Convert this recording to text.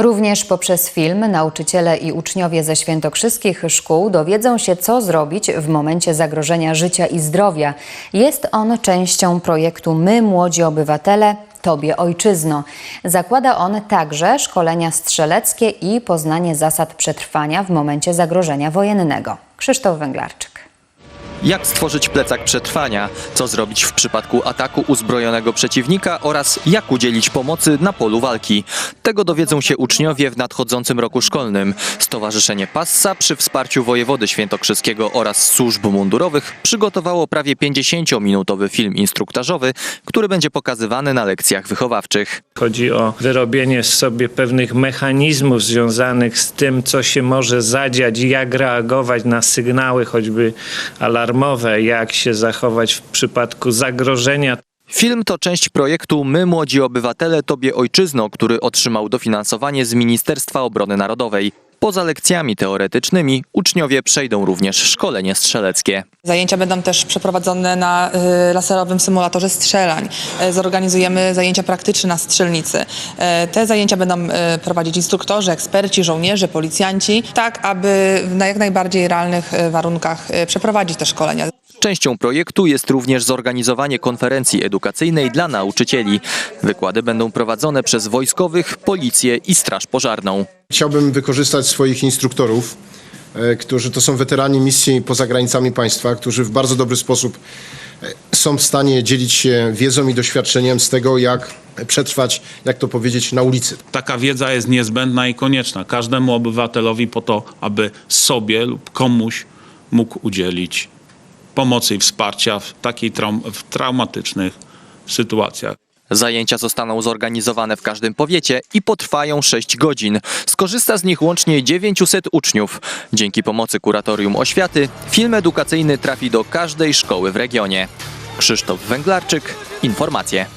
Również poprzez film nauczyciele i uczniowie ze świętokrzyskich szkół dowiedzą się, co zrobić w momencie zagrożenia życia i zdrowia. Jest on częścią projektu My Młodzi Obywatele Tobie Ojczyzno. Zakłada on także szkolenia strzeleckie i poznanie zasad przetrwania w momencie zagrożenia wojennego. Krzysztof Węglarczyk. Jak stworzyć plecak przetrwania, co zrobić w przypadku ataku uzbrojonego przeciwnika oraz jak udzielić pomocy na polu walki. Tego dowiedzą się uczniowie w nadchodzącym roku szkolnym. Stowarzyszenie Passa przy wsparciu wojewody świętokrzyskiego oraz służb mundurowych przygotowało prawie 50-minutowy film instruktażowy, który będzie pokazywany na lekcjach wychowawczych. Chodzi o wyrobienie sobie pewnych mechanizmów związanych z tym, co się może zadziać, jak reagować na sygnały choćby alarmowe, jak się zachować w przypadku zagrożenia. Film to część projektu My Młodzi Obywatele Tobie Ojczyzno, który otrzymał dofinansowanie z Ministerstwa Obrony Narodowej. Poza lekcjami teoretycznymi uczniowie przejdą również szkolenie strzeleckie. Zajęcia będą też przeprowadzone na y, laserowym symulatorze strzelań. E, Zorganizujemy zajęcia praktyczne na strzelnicy. E, Te zajęcia będą e, prowadzić instruktorzy, eksperci, żołnierze, policjanci, tak aby na jak najbardziej realnych e, warunkach e, przeprowadzić te szkolenia. Częścią projektu jest również zorganizowanie konferencji edukacyjnej dla nauczycieli. Wykłady będą prowadzone przez wojskowych, policję i straż pożarną. Chciałbym wykorzystać swoich instruktorów, e, którzy to są weterani misji poza granicami państwa, którzy w bardzo dobry sposób e, są w stanie dzielić się wiedzą i doświadczeniem z tego, jak przetrwać, jak to powiedzieć, na ulicy. Taka wiedza jest niezbędna i konieczna każdemu obywatelowi po to, aby sobie lub komuś mógł udzielić pomocy i wsparcia w takich w traumatycznych sytuacjach. Zajęcia zostaną zorganizowane w każdym powiecie i potrwają 6 godzin. Skorzysta z nich łącznie 900 uczniów. Dzięki pomocy Kuratorium Oświaty film edukacyjny trafi do każdej szkoły w regionie. Krzysztof Węglarczyk, informacje.